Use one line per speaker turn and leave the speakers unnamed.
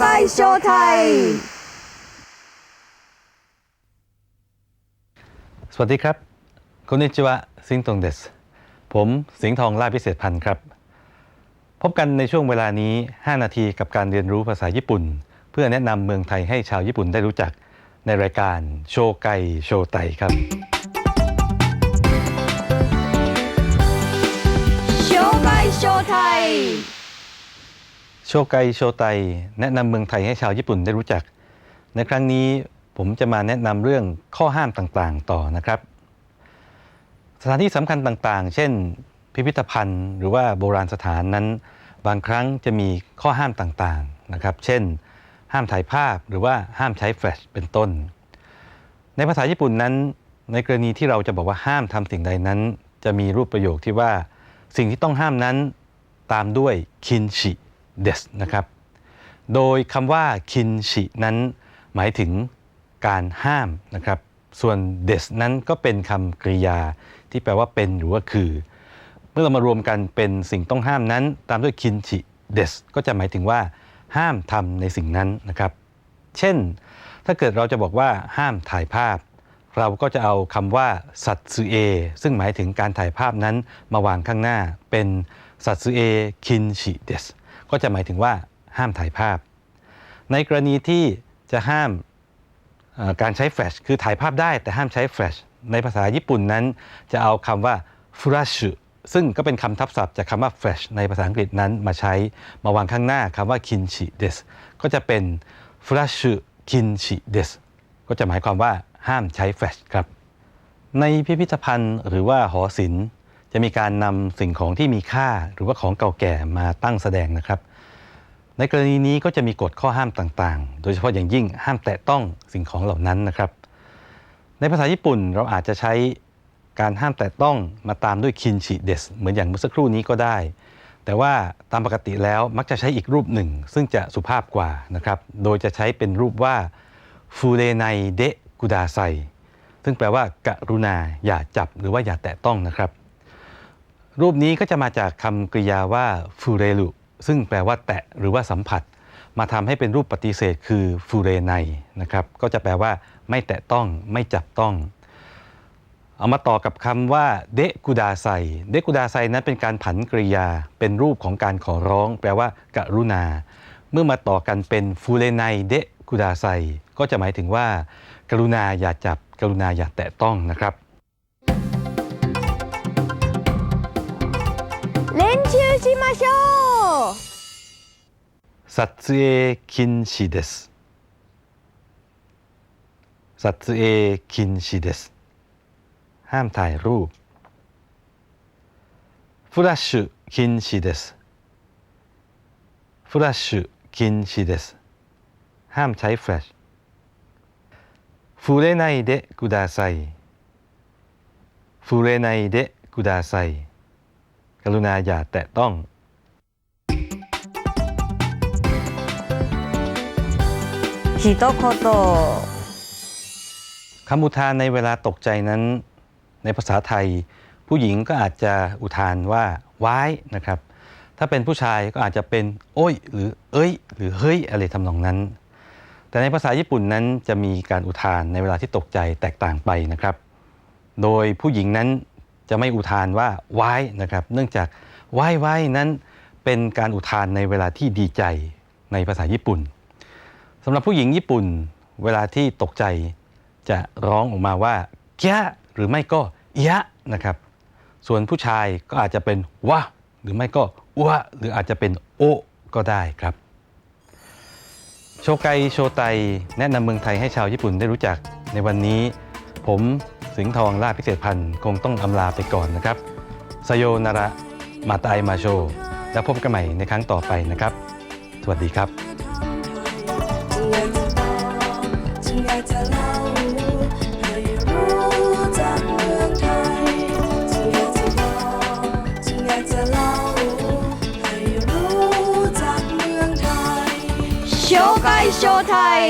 ไกโชว์ไทย
สวัสดีครับคุณนิจิวะสิงตงเดสผมสิงห์ทองลาภพิเศษพันธ์ครับ พบกันในช่วงเวลานี้ 5 นาทีกับการเรียนรู้ภาษาญี่ปุ่น เพื่อแนะนำเมืองไทยให้ชาวญี่ปุ่นได้รู้จักในรายการโชไกโชไตครับ
โชว์ไก โชไทย
โชไกโชไต แนะนำเมืองไทยให้ชาวญี่ปุ่นได้รู้จัก ในครั้งนี้ผมจะมาแนะนำเรื่องข้อห้ามต่างๆ ต่อนะครับ สถานที่สำคัญต่างๆ เช่น พิพิธภัณฑ์ หรือว่าโบราณสถานนั้น บางครั้งจะมีข้อห้ามต่างๆนะครับ เช่น ห้ามถ่ายภาพหรือว่าห้ามใช้แฟลชเป็นต้น ในภาษาญี่ปุ่นนั้น ในกรณีที่เราจะบอกว่าห้ามทำสิ่งใดนั้น จะมีรูปประโยคที่ว่า สิ่งที่ต้องห้ามนั้นตามด้วยคินชิ เดสนะครับ โดยคำว่าคินชินั้นหมายถึงการห้ามนะครับ ส่วนเดสนั้นก็เป็นคำกริยาที่แปลว่าเป็นหรือว่าคือ เมื่อเรามารวมกันเป็นสิ่งต้องห้ามนั้น ตามด้วยคินชิเดสก็จะหมายถึงว่า ห้ามทำในสิ่งนั้นนะครับ เช่น ถ้าเกิดเราจะบอกว่าห้ามถ่ายภาพ เราก็จะเอาคำว่าสัตสึเอซึ่งหมายถึงการถ่ายภาพนั้นมาวางข้างหน้าเป็นสัตสึเอคินชิเดส ก็จะหมายถึงว่าห้ามถ่ายภาพ ในกรณีที่จะห้ามการใช้แฟลชคือถ่ายภาพได้แต่ห้ามใช้แฟลชในภาษาญี่ปุ่นนั้น จะเอาคำว่า flash ซึ่งก็เป็นคำทับศัพท์จากคำว่า flash ในภาษาอังกฤษนั้นมาใช้มาวางข้างหน้าคำว่า kinchi des ก็จะเป็น flash kinchi des ก็จะหมายความว่าห้ามใช้แฟลชครับ ในพิพิธภัณฑ์หรือว่าหอศิลป์ จะมีการนำสิ่งของที่มีค่าหรือว่าของเก่าแก่มาตั้งแสดงนะครับ ในกรณีนี้ก็จะมีกฎข้อห้ามต่างๆ โดยเฉพาะอย่างยิ่งห้ามแตะต้องสิ่งของเหล่านั้นนะครับ ในภาษาญี่ปุ่นเราอาจจะใช้การห้ามแตะต้องมาตามด้วยคินชิเดสเหมือนอย่างเมื่อสักครู่นี้ก็ได้ แต่ว่าตามปกติแล้วมักจะใช้อีกรูปหนึ่ง ซึ่งจะสุภาพกว่านะครับ โดยจะใช้เป็นรูปว่าฟูเรไนเดะกุดาไซซึ่งแปลว่ากรุณาอย่าจับหรือว่าอย่าแตะต้องนะครับ รูปนี้ก็จะมาจากคำกริยาว่าฟูเรลุซึ่งแปลว่าแตะหรือว่าสัมผัส มาทำให้เป็นรูปปฏิเสธคือฟูเรไนนะครับก็จะแปลว่าไม่แตะต้องไม่จับต้อง เอามาต่อกับคำว่าเดกุดาไซเดกุดาไซนั้นเป็นการผันกริยา เป็นรูปของการขอร้อง แปลว่ากรุณา เมื่อมาต่อกันเป็นฟูเรไนเดกุดาไซก็จะหมายถึงว่า กรุณาอย่าจับ กรุณาอย่าแตะต้องนะครับ
しましょう
撮影禁止です撮影禁止ですห้ามถ่ายรูปフラッシュ禁止ですフラッシュ禁止ですห้ามใช้แฟลช触れないでください触れないでください กรุณาอย่าแตะต้อง
一言
คำอุทานในเวลาตกใจนั้น ในภาษาไทย ผู้หญิงก็อาจจะอุทานว่าว้ายนะครับ ถ้าเป็นผู้ชายก็อาจจะเป็น โอ้ย หรือ เอ้ย หรือเฮ้ยอะไรทำนองนั้น แต่ในภาษาญี่ปุ่นนั้นจะมีการอุทานในเวลาที่ตกใจแตกต่างไปนะครับ โดยผู้หญิงนั้น จะไม่อุทานว่าว้ายนะครับ เนื่องจากว้ายว้ายนั้นเป็นการอุทานในเวลาที่ดีใจในภาษาญี่ปุ่นสำหรับผู้หญิงญี่ปุ่น เวลาที่ตกใจจะร้องออกมาว่าแกะหรือไม่ก็ยะนะครับ ส่วนผู้ชายก็อาจจะเป็นวะหรือไม่ก็อวะหรืออาจจะเป็นโอก็ได้ครับ โชไกโชไตแนะนำเมืองไทยให้ชาวญี่ปุ่นได้รู้จักในวันนี้ ผม สิงห์ทองล่าพิเศษพันธ์คงต้องอำลาไปก่อนนะครับสโยนาระมาตายมาโช แล้วพบกันใหม่ในครั้งต่อไปนะครับ สวัสดีครับ
จึงอยากจะเล่าให้รู้จักเมืองไทยจึงอยากจะบอกจึงอยากจะเล่าให้รู้จักเมืองไทย
โชว์ไกโชว์ไทย